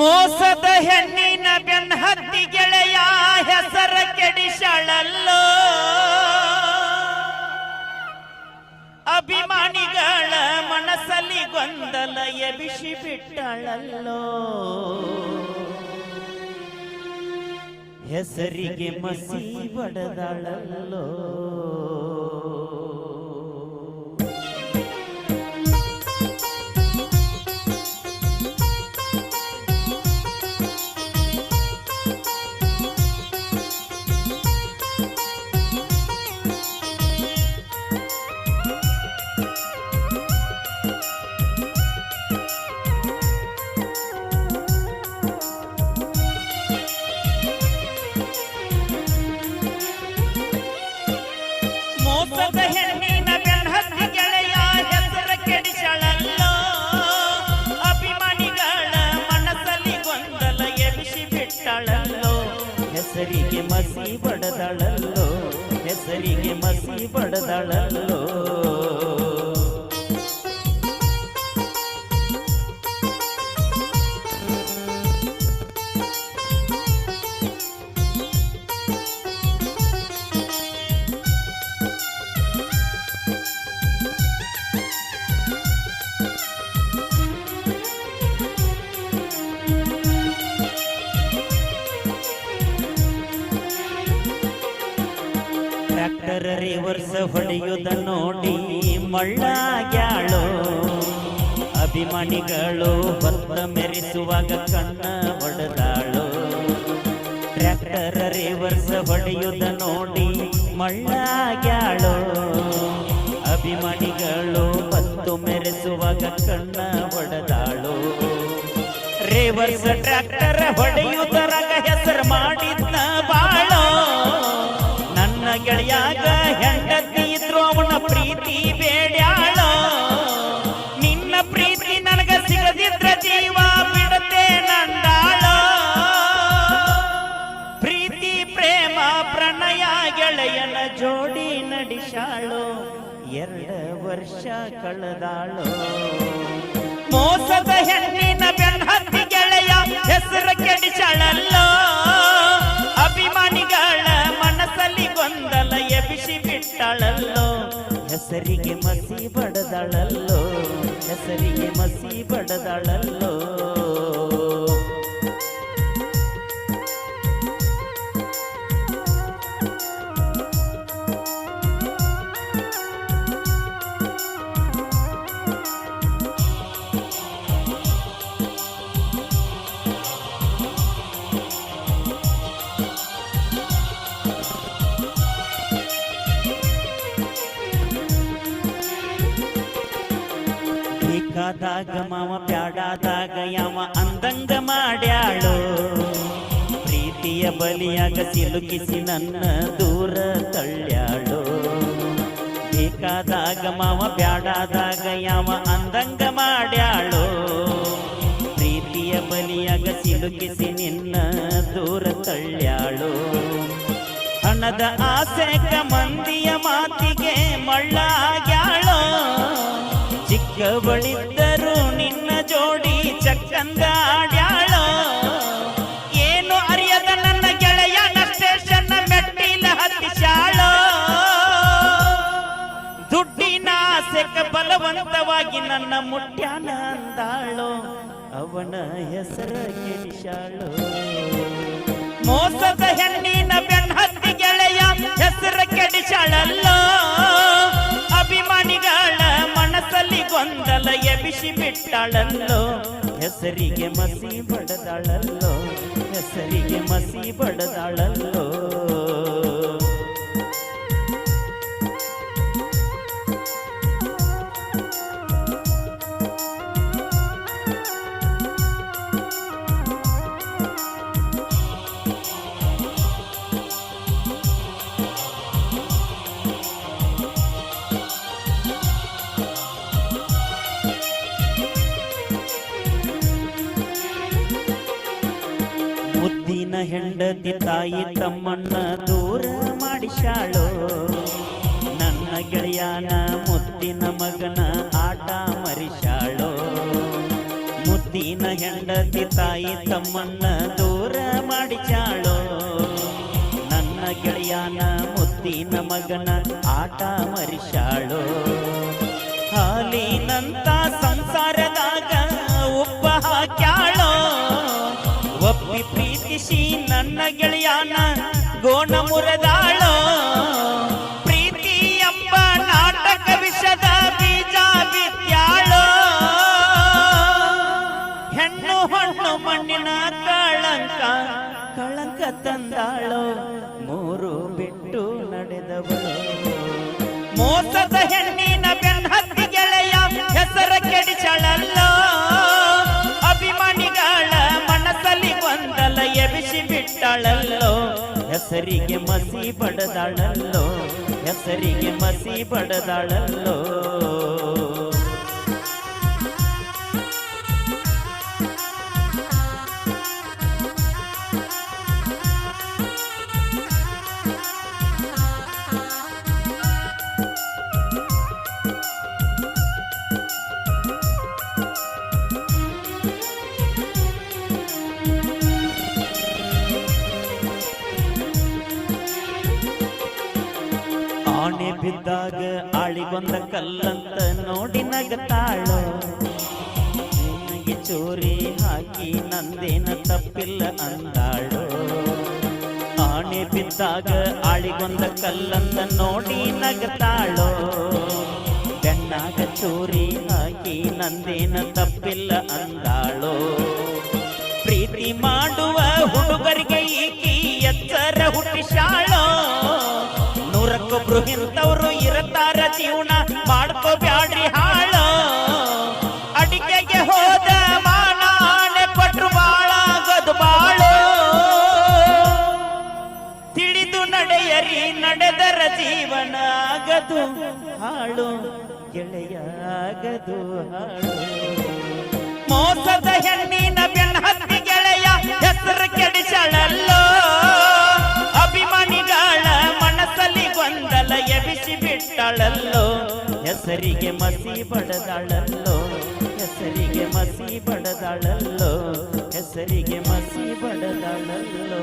ಮೋಸದ ಹೆಣ್ಣಿನ ಬೆನ್ನ ಹತ್ತಿ ಗೆಳೆಯ ಹೆಸರ ಕೆಡಿಸಳಲ್ಲೋ. ಅಭಿಮಾನಿಗಳ ಮನಸ್ಸಲ್ಲಿ ಗೊಂದಲ ಎಬಿಸಿ ಬಿಟ್ಟಳಲ್ಲೋ. ಹೆಸರಿಗೆ ಮಸಿ ಬಡದಳಲ್ಲೋ ಹೆಸರಿಗೆ ಮಸಿ ಬಡದಳಲ್ಲೋ ಹೆಸರಿಗೆ ಮಸಿ ಬಡದಳಲ್ಲೋ. ಟ್ರ್ಯಾಕ್ಟರ್ ವರ್ಷ ಹೊಡೆಯುವುದ ನೋಡಿ ಮಳ್ಳಾಗ್ಯಾಳು. ಅಭಿಮಾನಿಗಳು ಭತ್ತ ಮೆರೆಸುವಾಗ ಕಣ್ಣ ಹೊಡೆದಾಳು ಟ್ರ್ಯಾಕ್ಟರ್ ವರ್ಷ ಹೊಡೆಯುವುದ ನೋಡಿ ಮಳ್ಳಾಗ್ಯಾಳು. ಅಭಿಮಾನಿಗಳು ಹೊತ್ತು ಮೆರೆಸುವಾಗ ಕಣ್ಣ ಹೊಡೆದಾಳು ರೇವರ್ಸ ಟ್ರ್ಯಾಕ್ಟರ್ ಹೊಡೆಯುವುದರಾಗ ಪ್ರೀತಿ, ಪ್ರೇಮ, ಪ್ರಣಯ, ಗೆಳೆಯನ ಜೋಡಿ ನಡಿಸಾಳು. ಎರಡು ವರ್ಷ ಕಳೆದಾಳು. ಮೋಸದ ಹೆಣ್ಣಿನ ಬೆನ್ನತ್ತಿ ಗೆಳೆಯ ಹೆಸರು ಕೆಡಿಸಳಲ್ಲೋ ಅಭಿಮಾನಿಗಳ ಮನಸ್ಸಲ್ಲಿ ಗೊಂದಲ ಎಬಿಸಿ ಬಿಟ್ಟಳಲ್ಲೋ. ಹೆಸರಿಗೆ ಮಸಿ ಬಡದಳಲ್ಲೋ. ಹೆಸರಿಗೆ ಮಸಿ ಬಡದಳಲ್ಲೋ. ಬೇಕಾದಾಗ ಮಾವ ಪ್ಯಾಡಾದಾಗ ಯಾವ ಅಂದಂಗ ಮಾಡ್ಯಾಳು. ಪ್ರೀತಿಯ ಬಲಿಯಾಗ ಸಿಲುಕಿಸಿ ನನ್ನ ದೂರ ತಳ್ಳ್ಯಾಳು. ಬೇಕಾದಾಗ ಮಾವ ಪ್ಯಾಡಾದಾಗ ಯಾವ ಅಂದಂಗ ಮಾಡ್ಯಾಳು. ಪ್ರೀತಿಯ ಬಲಿಯಾಗ ಸಿಲುಕಿಸಿ ನಿನ್ನ ದೂರ ತಳ್ಳ್ಯಾಳು. ಹಣದ ಆಸೆಕ ಮಂದಿಯ ಮಾತಿಗೆ ಮಳ್ಳಾಗ್ಯಾಳೋ ಚಿಕ್ಕವಳಿದ್ದರು ನಿನ್ನ ಜೋಡಿ ಚಕ್ಕಂದಾಡ್ಯಾಳೋ. ಏನು ಅರಿಯದ ನನ್ನ ಗೆಳೆಯನ ಸ್ಟೇಷನ್ ಮೆಟ್ಟಿಲ ಹತ್ತಿಸಾಳೋ ದುಡ್ಡಿನ ಸೆಕ ಬಲವಂತವಾಗಿ ನನ್ನ ಮುಟ್ಯಾನ ಅಂದಾಳೋ. ಅವನ ಹೆಸರ ಕೆಡಿಸಾಳು ಮೋಸದ ಹೆಣ್ಣಿನ ಬೆನ್ನತ್ತಿ ಗೆಳೆಯ ಹೆಸರ ಕೆಡಿಶಾಳಲ್ಲೋ ಅಭಿಮಾನಿಗಳ ಮನಸ್ಸಲ್ಲಿ ಗೊಂದಲ ಎಬಿಸಿ ಬಿಟ್ಟಳಲ್ಲೋ ಹೆಸರಿಗೆ ಮಸಿ ಬಡದಾಳಲ್ಲೋ ಹೆಸರಿಗೆ ಮಸಿ ಬಡದಾಳಲ್ಲೋ. ಮುದ್ದಿನ ಹೆಂಡತಿ ತಾಯಿ ತಮ್ಮಣ್ಣ ದೂರ ಮಾಡಿಸಾಳು ನನ್ನ ಗೆಳೆಯನ ಮುದ್ದಿನ ಮಗನ ಆಟ ಮರಿಸಾಳು ಮುದ್ದಿನ ಹೆಂಡತಿ ತಾಯಿ ತಮ್ಮಣ್ಣ ದೂರ ಮಾಡಿಸಾಳು ನನ್ನ ಗೆಳೆಯನ ಮುದ್ದಿನ ಮಗನ ಆಟ ಮರಿಸಾಳು ಹಾಲಿನಂತ ಸಂಸಾರದಾಗ ನನ್ನ ಗೆಳೆಯನ ಗೋಣ ಮುರದಾಳೋ ಪ್ರೀತಿ ಎಂಬ ನಾಟಕ ವಿಷದ ಬೀಜ ಬಿತ್ಯಾಳೋ ಹೆಣ್ಣು ಹೊಣ್ಣು ಮಣ್ಣಿನ ಕಳಂಕ ಕಳಂಕ ತಂದಾಳೋ. ಮೂರು ಬಿಟ್ಟು ನಡೆದವಳು. ಮೋಸದ ಹೆಣ್ಣಿನ ಹೆಸರಿಗೆ ಮಸಿ ಬಡದಾಳಲ್ಲೋ ಹೆಸರಿಗೆ ಮಸಿ ಬಡದಾಳಲ್ಲೋ. ಬಿದ್ದಾಗ ಆಳಿಗೊಂದ ಕಲ್ಲಂತ ನೋಡಿ ನಗತಾಳೋ. ನಿನಗೆ ಚೋರಿ ಹಾಕಿ ನಂದೇನ ತಪ್ಪಿಲ್ಲ ಅಂದಾಳು. ಆಣೆ ಬಿದ್ದಾಗ ಆಳಿಗೊಂದ ಕಲ್ಲಂತ ನೋಡಿ ನಗತಾಳು. ಬೆನ್ನಾಗ ಚೋರಿ ಹಾಕಿ ನಂದೇನ ತಪ್ಪಿಲ್ಲ ಅಂದಾಳು. ಪ್ರೀತಿ ಮಾಡುವ ಹುಡುಗರಿಗೆ ಈಕಿ ಎತ್ತರ ಹುಟ್ಟಿಸಾಳೋ ನೂರಕ್ಕೊಬ್ರು ಇಂಥವ್ರು ಇರತಾರ ಜೀವನ ಮಾಡ್ಕೋಬ್ಯಾಡ್ರಿ ಹಾಳು. ಅಡಿಕೆಗೆ ಹೋದ ಮಾನಾಣೆ ಬಾಳ ಆಗೋದು ಬಾಳು. ತಿಳಿದು ನಡೆಯರಿ ನಡೆದರ ಜೀವನ ಆಗದು ಹಾಳು ಗೆಳೆಯ ಆಗದು ಹಾಳು. ಮೋಸದ ಹೆಣ್ಣಿನ ಬೆನ್ನ ಹತ್ತಿ ಗೆಳೆಯ ಹೆಸರು ಕೆಡಿಸಳಲ್ಲೋ. ಬಿಟ್ಟಳಲ್ಲೋ ಹೆಸರಿಗೆ ಮಸಿ ಬಡದಾಳಲ್ಲೋ ಹೆಸರಿಗೆ ಮಸಿ ಬಡದಾಳಲ್ಲೋ ಹೆಸರಿಗೆ ಮಸಿ ಬಡದಾಳಲ್ಲೋ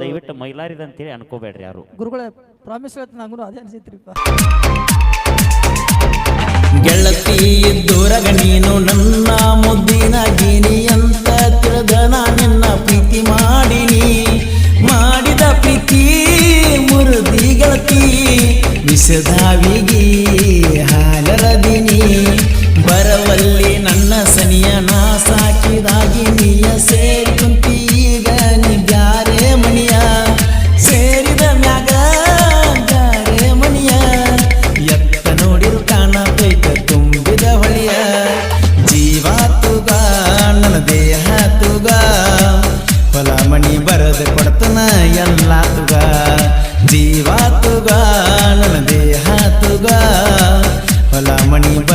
ದಯವಿಟ್ಟು ಮೈಲಾರಿದ ಅಂತೇಳಿ ಅನ್ಕೋಬೇಡ್ರಿ ಯಾರು. ಗುರುಗಳ ಪ್ರಾಮಿಸ್ ಹೇಳ್ತೀನಿ ನಂಗೂ ಅದೇ ಅನ್ಸಿತ್ರಿಪ್ಪ ಗೆಳತಿ ದೂರಗ ನೀನು ನನ್ನ ಮುದ್ದಿನ ಗಿನಿ ಅಂತ ತಿಳಿದ ನಾ ನಿನ್ನ ಪ್ರೀತಿ ಮಾಡಿನಿ. ಮಾಡಿದ ಪ್ರೀತಿ ಮುರುದಿ ಗೆಳತಿ ವಿಷದಾವಿಗಿ ಬರದು ಕೊಡ್ತನ ಎಲ್ಲ ತುಗ. ಜೀವ ತುಗ ನನ್ನ ದೇಹ ತುಗ. ಹೊಲ ಮಣಿ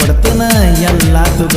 ಕೊಡ್ತನ ಎಲ್ಲ ತುಗ.